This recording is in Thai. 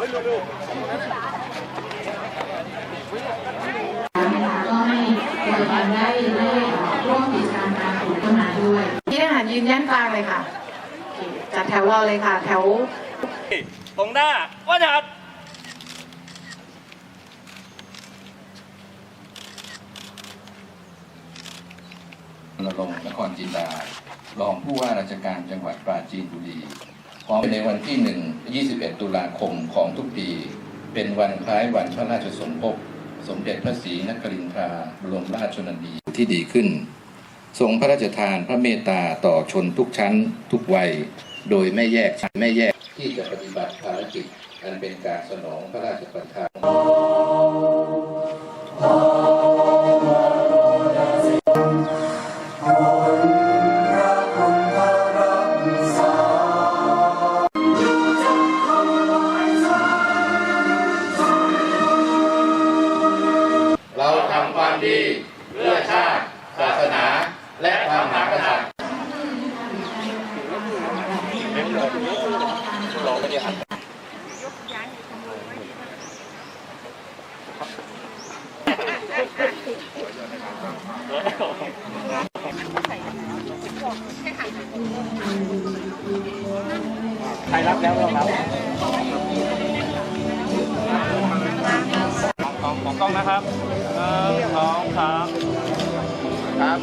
ก็ให้บริการได้ได้ร่วมกิจกรรมการปลูกต้นไม้ด้วยนี่นะคะยืนยันกลางเลยค่ะจัดแถวรอเลยค่ะ แถวตรงหน้าว่าจัดนรงค์นครจินดารองผู้ว่าราชการจังหวัดปราจีนบุรี ของในวันที่ 1 21 ตุลาคมของทุกปี เป็นวันคล้ายวันพระราชสมภพสมเด็จพระศรีนครินทราบรมราชชนนีที่ดีขึ้น ทรงพระราชทานพระเมตตาต่อชนทุกชั้นทุกวัย โดยไม่แยกชั้นไม่แยกที่จะปฏิบัติภารกิจอันเป็นการสนองพระราชประทานำความดี เพื่อชาติศาสนา และพระมหากษัตริย์ใครรับแล้วเรารับ ของกล้องนะครับหนึ่งสองสามครับ